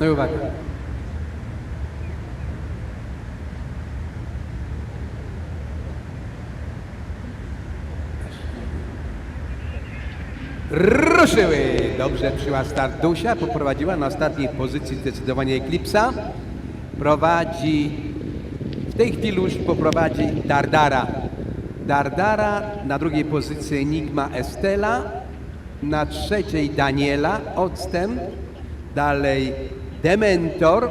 No i uwaga. Ruszyły! Dobrze przyjęła start Dusia, poprowadziła na ostatniej pozycji zdecydowanie Eklipsa. Prowadzi, w tej chwili już poprowadzi Dardara. Dardara, na drugiej pozycji Enigma Estela, na trzeciej Daniela, odstęp, dalej Dementor,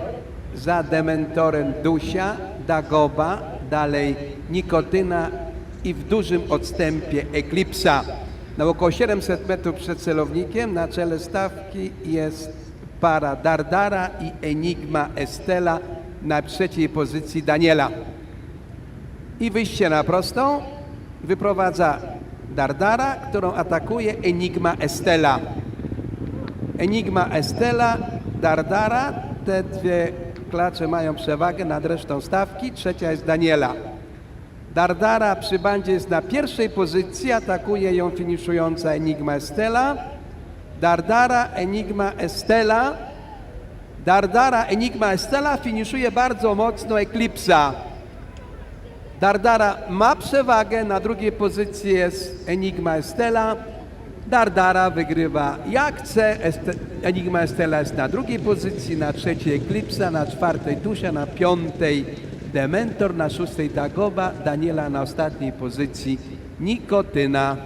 za Dementorem Dusia, Dagoba, dalej Nikotyna i w dużym odstępie Eklipsa. Na około 700 metrów przed celownikiem na czele stawki jest para Dardara i Enigma Estela na trzeciej pozycji Daniela. I wyjście na prostą wyprowadza Dardara, którą atakuje Enigma Estela. Enigma Estela, Dardara, te dwie klacze mają przewagę nad resztą stawki, trzecia jest Daniela. Dardara przy bandzie jest na pierwszej pozycji, atakuje ją finiszująca Enigma Estela. Dardara, Enigma Estela. Dardara, Enigma Estela finiszuje bardzo mocno Eklipsa. Dardara ma przewagę, na drugiej pozycji jest Enigma Estela. Dardara wygrywa jak chce, Este- Enigma Estela jest na drugiej pozycji, na trzeciej Eklipsa, na czwartej Dusia, na piątej Dementor, na szóstej Dagoba, Daniela na ostatniej pozycji Nikotyna.